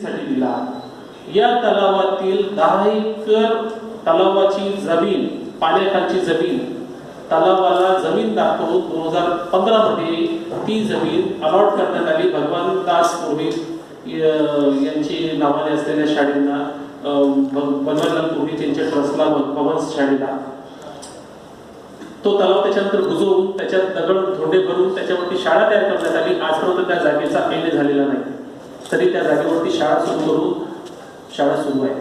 साठी दिला. या तलावातील दहा एकर तलावाची जमीन पाण्याखालची जमीन तलावाला जमीन दाखवून दोन हजार पंधरा मध्ये ती जमीन अलॉट करण्यात आली. भगवान दास पुरोहित यांची नावाने असलेल्या शाळेंना अं, बनवारीलाल पुरोहित यांच्या ट्रस्टला भवन शाळेला. तो तलाव त्याच्यानंतर बुजवून त्याच्यात दगड धोंडे भरून त्याच्यावरती शाळा तयार करण्यात आली. आजपर्यंत त्या जागेचा एंड झालेला नाही. तरी त्या जागेवरती शाळा सुरू करून शाळा सुरू आहे.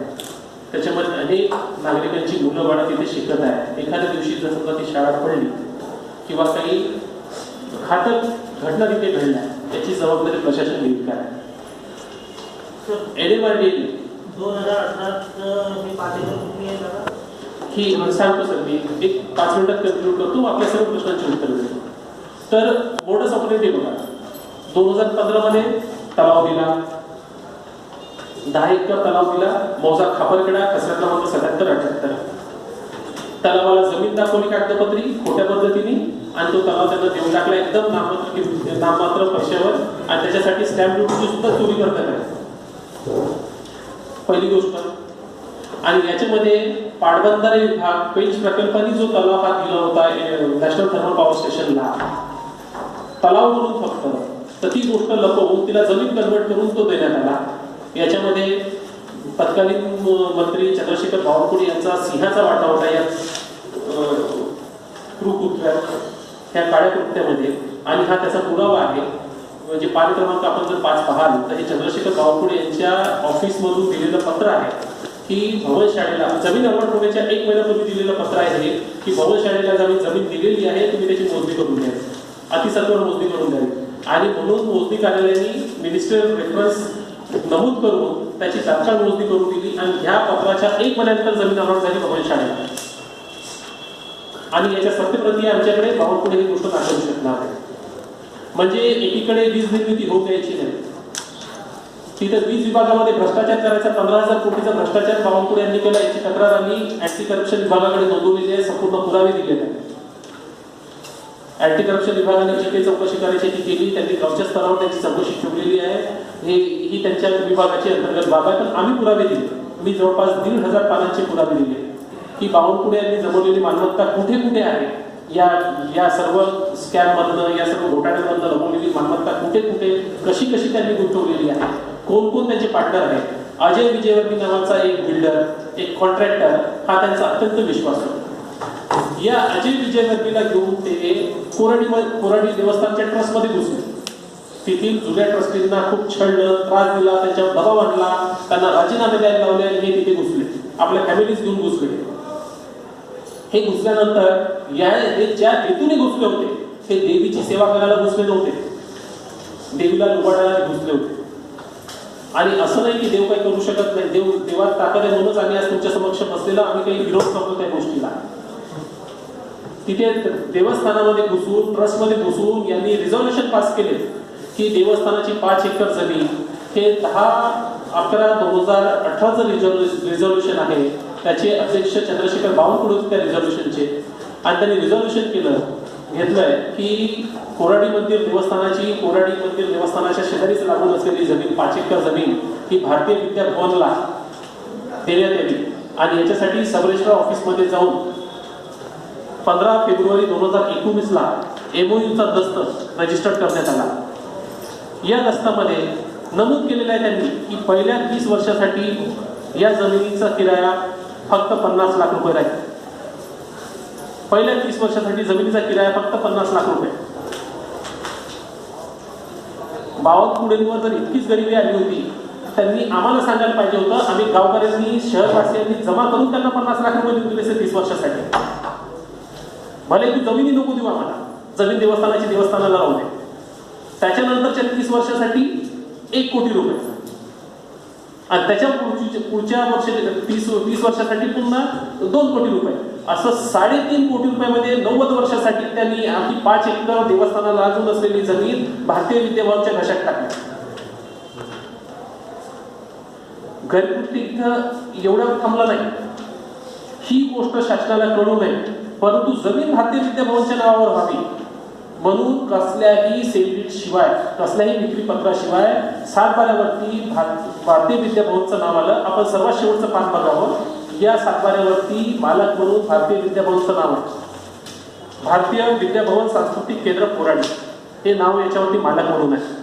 त्याच्यामध्ये अनेक नागरिकांची बाळं तिथे शिकत आहे एखाद्या दिवशी जर समजा ती शाळा पडली किंवा काही घातक घटना तिथे घडल्या याची जबाबदारी प्रशासन घेईल काय एडेमार्डी दोन हजार अठरात हे सांगतो सर मी एक पाच मिनिटात कन्क्लूड करतो आपल्या सर्व प्रश्नांची उत्तर देतो. तर मोडस ऑपरेटिव्ह बघा. दोन हजार पंधरा मध्ये तलाव दिला दहा एकर तलाव दिला मौजा खापरखेडा कचरा क्रमांक सत्याहत्तर अठ्याहत्तर तलावाला जमीन दाखवली कागदपत्री खोट्या पद्धतीने. आणि तो तलाव त्यांना देऊन टाकला एकदम नाममात्र नाममात्र पैशावर. आणि त्याच्यासाठी स्टॅम्प ड्युटीची सुद्धा चोरी करतात आहे पहिली गोष्ट. आणि याच्यामध्ये पाटबंधारे विभाग पेंच प्रकल्पाने जो तलाव हा दिला होता नॅशनल थर्मल पॉवर स्टेशनला तलाव म्हणून फक्त. तर ती गोष्ट लपवून तिला जमीन कन्वर्ट करून तो देण्यात आला. याच्यामध्ये तत्कालीन मंत्री चंद्रशेखर बावनकुळे यांचा सिंहाचा वाटा होता या कृकृत्यात ह्या काळ्या कृत्यामध्ये. आणि हा त्याचा पुरावा आहे. म्हणजे पान क्रमांक आपण जर पाच पाहाल तर हे चंद्रशेखर बावनकुळे यांच्या ऑफिसमधून दिलेलं पत्र आहे की भवन शाळेला जमीन अलॉट होण्याच्या एक महिन्यापूर्वी दिलेलं पत्र आहे हे की भवन शाळेला जमीन जमीन दिलेली आहे तुम्ही त्याची मोजणी करून द्या अतिसत्वर मोजणी करून द्यावी आणि म्हणून मोजणी कार्यालयाने मिनिस्टर रेफरन्स नमूद करून त्याची तात्काळ मोजणी करून दिली आणि ह्या पत्राच्या एक महिन्यानंतर जमीन अलॉट झाली भवन शाळेला आणि याच्या सत्यप्रती आमच्याकडे बावनकुळे ही गोष्ट दाखवू शकणार आहे. म्हणजे एकीकडे वीज निर्मिती होऊ यायची नाही. तिथं वीज विभागामध्ये भ्रष्टाचार करायचा पंधरा हजार कोटीचा भ्रष्टाचार बावनकुळे यांनी केला याची तक्रार आम्ही अँटी करप्शन विभागाकडे नोंदवलेली आहे संपूर्ण पुरावे दिलेले आहेत. अँटी करप्शन विभागाने जी काही चौकशी करायची ती केली त्यांनी गावच्या स्तरावर त्यांची चौकशी ठेवलेली आहे. हे ही त्यांच्या विभागाची अंतर्गत बाब आहे. पण आम्ही पुरावे दिले. मी जवळपास दीड हजार पानांचे पुरावे दिले. की बावनकुळे यांनी जमवलेली मालमत्ता कुठे कुठे आहे? या या सर्व स्कॅममधनं या सर्व घोटाळ्यांमधनं रमवलेली मालमत्ता कुठे कुठे? कशी कशी त्यांनी गुंतवलेली आहे? कोण कोण त्यांचे पार्टनर आहेत? अजय विजयवर्गी नावाचा एक बिल्डर एक कॉन्ट्रॅक्टर हा त्यांचा अत्यंत विश्वास. होता या अजय विजयवर्गीला घेऊन ते कोराडी कोराडी देवस्थानच्या ट्रस्टमध्ये घुसले. तेथील जुन्या ट्रस्टींना खूप छळलं त्रास दिला त्यांच्यावर दबाव आणला त्यांना राजीनामे द्यायला लावले आणि हे तिथे घुसले. आपल्या फॅमिलीज घेऊन घुसले. हे घुसल्यानंतर या हे ज्या हेतूने घुसले होते ते देवीची सेवा करायला घुसले नव्हते. देवीला लुबाडायला घुसले होते. आणि असं नाही की देव काही करू शकत नाही. देव देवात ताकद आहे म्हणूनच आम्ही आज तुमच्या समक्ष बसलेलं आम्ही काही विरोध करतो त्या गोष्टीला. तिथे देवस्थानामध्ये घुसून ट्रस्टमध्ये घुसून यांनी रिझॉल्युशन पास केले की देवस्थानाची पाच एकर जमीन हे दहा अकरा दोन हजार अठराचं रिझॉल्युशन आहे. त्याचे अध्यक्ष चंद्रशेखर बावनकुळे होते त्या रिझॉल्युशनचे आणि त्यांनी रिझॉल्युशन केलं घेतलंय की कोराडी मंदिर देवस्थानाची कोराडी मंदिर देवस्थानाच्या शेजारीच लागून असलेली जमीन पाच एकर जमीन ही भारतीय विद्या भवनला देण्यात यावी. आणि याच्यासाठी सबरेश्वर ऑफिसमध्ये जाऊन पंधरा फेब्रुवारी दोन हजार एकोणीसला एमओयूचा दस्त रजिस्टर्ड करण्यात आला. या दस्तामध्ये नमूद केलेलं आहे त्यांनी की पहिल्या तीस वर्षासाठी या जमिनीचा किराया फक्त पन्नास लाख रुपये राहील. पहिल्या तीस वर्षासाठी जमिनीचा किराया फक्त पन्नास लाख रुपये. बावनकुडेंवर जर इतकीच गरिबी आली होती त्यांनी आम्हाला सांगायला पाहिजे होतं आम्ही गावकऱ्यांनी शहरवासियांनी जमा करून त्यांना पन्नास लाख रुपये दिले तीस वर्षासाठी. भले तू जमिनी नको देऊ आम्हाला. जमीन देवस्थानाची देवस्थानाला राहू दे. त्याच्यानंतरच्या तीस वर्षासाठी एक कोटी रुपये. आणि त्याच्या पुढची पुढच्या वर्षी तीस तीस वर्षासाठी पुन्हा दोन कोटी रुपये. असं साडेतीन कोटी रुपयामध्ये नव्वद वर्षासाठी त्यांनी आपली पाच एकर देवस्थानाला अजून असलेली जमीन भारतीय विद्याभवनच्या घशात टाकली. घरगुती इथं एवढं थांबला नाही. ही गोष्ट शासनाला कळू नये. परंतु जमीन भारतीय विद्याभवनच्या नावावर व्हावी. म्हणून कसल्याही सेलिब्रिट शिवाय कसल्याही विक्री पत्राशिवाय सातबाऱ्यावरती भारतीय विद्याभवनचं नाव आलं आपण सर्वात शेवटचं पान बघावं. या सातबाऱ्यावरती मालक म्हणून भारतीय विद्याभवनचं नाव आहे. भारतीय विद्याभवन सांस्कृतिक केंद्र कोराडी हे नाव याच्यावरती मालक म्हणून आहे.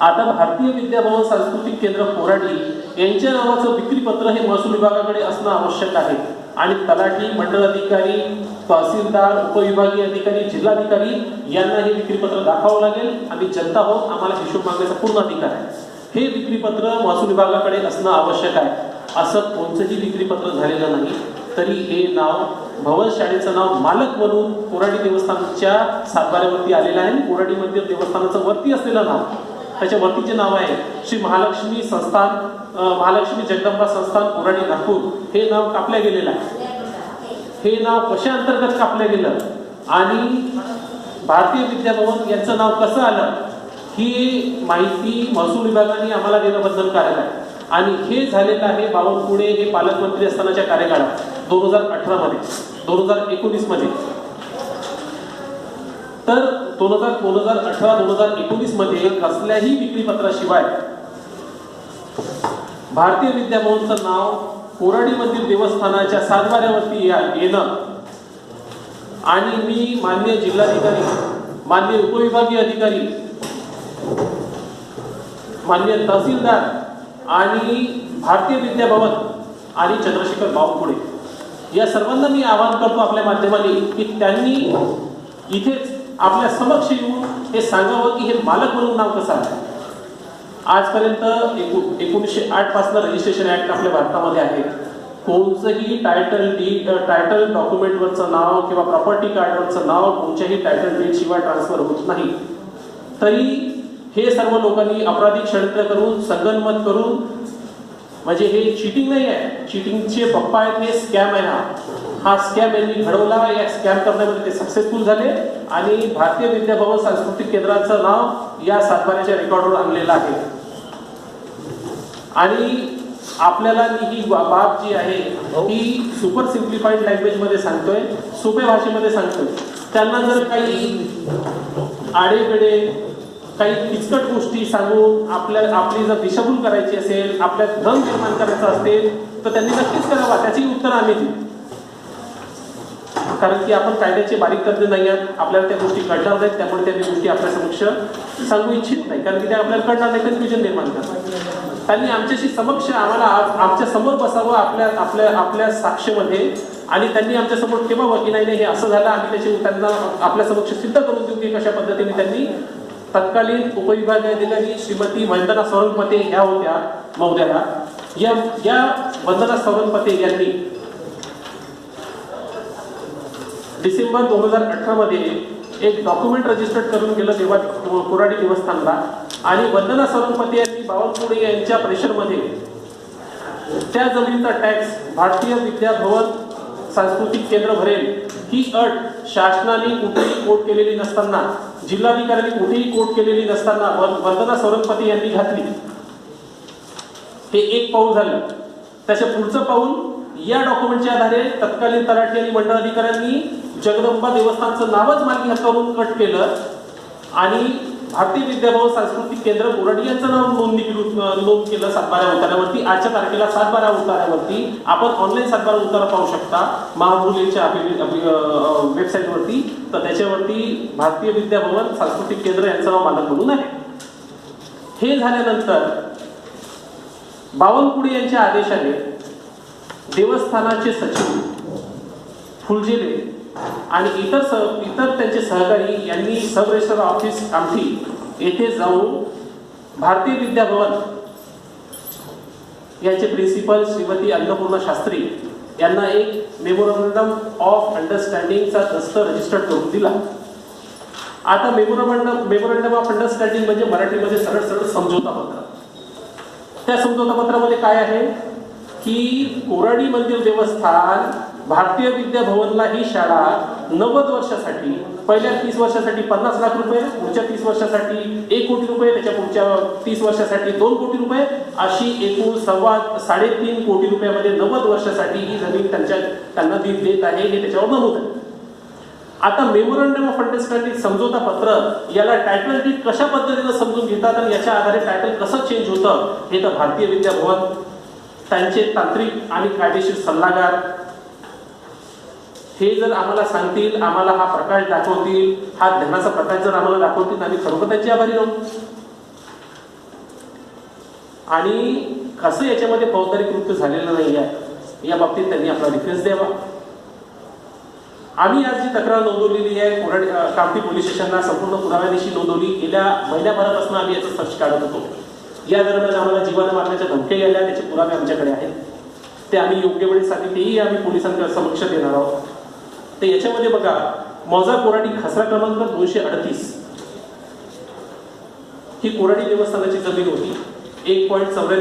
आता भारतीय विद्याभवन सांस्कृतिक केंद्र कोराडी यांच्या नावाचं विक्रीपत्र हे महसूल विभागाकडे असणं आवश्यक आहे. आणि तलाठी मंडळ अधिकारी तहसीलदार उपविभागीय अधिकारी जिल्हाधिकारी यांना हे विक्रीपत्र दाखवावं लागेल. आम्ही जनता आहोत. आम्हाला हिशोब मागण्याचा पूर्ण अधिकार आहे. हे विक्रीपत्र महसूल विभागाकडे असणं आवश्यक आहे. असं कोणतंही विक्रीपत्र झालेलं नाही. तरी हे नाव भवन शाळेचं नाव मालक म्हणून कोराडी देवस्थानच्या सातबाऱ्यावरती आलेलं आहे. आणि कोराडी मंदिर देवस्थानाचं वरती असलेलं नाव. त्याच्या वरतीचे नाव आहे श्री महालक्ष्मी संस्थान महालक्ष्मी जगदंबा संस्थान कोराडी नागपूर हे नाव कापल्या गेलेलं आहे. हे नाव कशा अंतर्गत कापलं गेलं? आणि भारतीय विद्याभवन यांचं नाव कसं आलं? ही माहिती महसूल विभागाने आम्हाला देणं बंधनकारक आहे आणि हे झालेलं आहे बावनकुळे हे पालकमंत्री असतानाच्या कार्यकाळात दोन हजार अठरा मध्ये दोन हजार एकोणीसमध्ये तर दोन हजार दोन हजार अठरा दोन हजार एकोणीसमध्ये कसल्याही विक्रीपत्राशिवाय भारतीय विद्याभवनचं नाव कोराडीमधील देवस्थानाच्या सातबाऱ्यावरती या- येणं. आणि मी मान्य जिल्हाधिकारी मान्य उपविभागीय अधिकारी मान्य तहसीलदार आणि भारतीय विद्याभवन आणि चंद्रशेखर बावनकुळे. या सर्वांना मी आवाहन करतो आपल्या माध्यमाने की त्यांनी इथेच आपल्या समक्ष येऊन हे सांगावं की हे मालक म्हणून नाव कसं आहे? आजपर्यंत एकू एकोणीसशे आठपासून रजिस्ट्रेशन ऍक्ट आपल्या भारतामध्ये आहे. कोणचंही टायटल डी टायटल डॉक्युमेंटवरचं नाव किंवा प्रॉपर्टी कार्डवरचं नाव कोणत्याही टायटल डीड शिवाय ट्रान्सफर होत नाही. तरी हे सर्व लोकांनी अपराधिक षडयंत्र करून संगनमत करून म्हणजे हे चिटिंग नाही आहे. चिटिंगचे पप्पा आहेत हे स्कॅम आहे हा. हा स्कॅम यांनी घडवला या स्कॅम करण्यामध्ये ते सक्सेसफुल झाले आणि भारतीय विद्याभवन सांस्कृतिक केंद्राचं नाव या सातबाऱ्याच्या रेकॉर्डवर आणलेलं आहे. आणि आपल्याला मी ही बाब जी आहे ही सुपर सिम्प्लिफाईड लँग्वेजमध्ये सांगतोय सोप्या भाषेमध्ये सांगतोय. त्यांना जर काही आडेवेडे काही किचकट गोष्टी सांगून आपल्या आपली जर दिशाभूल करायची असेल आपल्या धन निर्माण करायचा असेल तर त्यांनी नक्कीच करावा त्याची उत्तर आम्ही देऊ. कारण की आपण कायद्याचे बारीक तज्ञ नाही आहात आपल्याला त्या गोष्टी कळणार नाहीत त्यामुळे त्या गोष्टी आपल्या समक्ष सांगू इच्छित नाही कारण की त्या आपल्याला कळणार नाही कन्फ्युजन निर्माण करतात. त्यांनी आमच्याशी समक्ष आम्हाला आमच्यासमोर बसावं आपल्या आपल्या आपल्या साक्षमध्ये. आणि त्यांनी आमच्यासमोर ठेवावं की नाही नाही हे असं झालं आम्ही त्याची त्यांना आपल्या समक्ष सिद्ध करून देऊ की कशा पद्धतीने त्यांनी तत्कालीन उपविभागीय अधिकारी श्रीमती वंदना सौरंगपते ह्या होत्या मौद्याला या या वंदना सौरंगपते यांनी डिसेंबर दोन हजार अठरामध्ये एक डॉक्युमेंट रजिस्टर्ड करून गेलं तेव्हा कोराडी देवस्थानला. आणि वंदना सरस्वती यांनी बावनकुळे यांच्या प्रेशरमध्ये त्या जमिनीचा टॅक्स भारतीय विद्याभवन सांस्कृतिक केंद्र भरेल. ही अट शासनाने कुठेही कोट केलेली नसताना जिल्हाधिकाऱ्यांनी कुठेही कोट केलेली नसताना वंदना सौरंगपती यांनी घातली. हे एक पाऊल झालं. त्याच्या पुढचं पाऊल या डॉक्युमेंटच्या आधारे तत्कालीन तलाठी आणि मंडळ अधिकाऱ्यांनी जगदंबा देवस्थानचं नावच मालकी हक्कावरून कट केलं आणि भारतीय विद्याभवन सांस्कृतिक केंद्र बोराडी यांचं नाव नोंदणी नोंद केलं सातबारा उतारावरती. आजच्या तारखेला सातबारा उतारावरती आपण ऑनलाईन सातबारा उतारा पाहू शकता. महाभूलेच्या वेबसाईटवरती तर त्याच्यावरती भारतीय विद्याभवन सांस्कृतिक केंद्र यांचं नाव मालक म्हणून आहे. हे झाल्यानंतर बावनकुळे यांच्या आदेशाने देवस्थानाचे सचिव फुलझेले आणि इतर सह इतर त्यांचे सहकारी यांनी सब रजिस्टर ऑफिस आमठी येथे जाऊन भारतीय विद्याभवन यांचे प्रिन्सिपल श्रीमती अन्नपूर्णा शास्त्री यांना एक मेमोरंडम ऑफ अंडरस्टँडिंगचा दस्त रजिस्टर्ड करून दिला. आता मेमोरंडम मेमोरंडम ऑफ अंडरस्टँडिंग म्हणजे मराठीमध्ये सरळ सरळ समझोता पत्र. त्या समझोता पत्रामध्ये काय आहे? की कोराडी मंदिर देवस्थान भारतीय विद्या भवनला ही शाळा नव्वद वर्षासाठी पहिल्या तीस वर्षासाठी पन्नास लाख रुपये पुढच्या तीस वर्षासाठी एक कोटी रुपये त्याच्या पुढच्या तीस वर्षासाठी दोन कोटी रुपये अशी एकूण सव्वा साडेतीन कोटी रुपयामध्ये नव्वद वर्षासाठी ही जमीन त्यांच्या त्यांना दी- देत आहे हे त्याच्यावर नमूद आहे. आता मेमोरंडम ऑफ अंडरस्टँडिंग समजोता पत्र याला टायटल डीट कशा पद्धतीनं समजून घेतात आणि याच्या आधारे टायटल कसं चेंज होतं हे तर भारतीय विद्याभवन त्यांचे तांत्रिक आणि कायदेशीर सल्लागार हे जर आम्हाला सांगतील आम्हाला हा प्रकाश दाखवतील हा ध्यानाचा प्रकाश जर आम्हाला दाखवतील आम्ही खरोखर त्याची आभारी राहू. आणि कसं याच्यामध्ये फौजदारी कृत्य झालेलं नाही आहे. या बाबतीत त्यांनी आपला डिफेन्स द्यावा. आम्ही आज जी तक्रार नोंदवलेली आहे कोरड कामठी पोलीस स्टेशनला संपूर्ण पुराव्यानिशी नोंदवली. गेल्या महिन्याभरापासून आम्ही याचं सर्च काढत होतो. या दरम्यान आम्हाला जीवाला मारण्याच्या धमक्या गेल्या त्याचे पुरावे आमच्याकडे आहेत. ते आम्ही योग्य वेळेसाठी तेही आम्ही पोलिसांच्या समक्ष देणार आहोत. तर याच्यामध्ये बघा मौजा कोराडी खसरा क्रमांक दोनशे अडतीस. ही कोराडी देवस्थानाची जमीन होती. एक पॉईंट चौऱ्याण्णव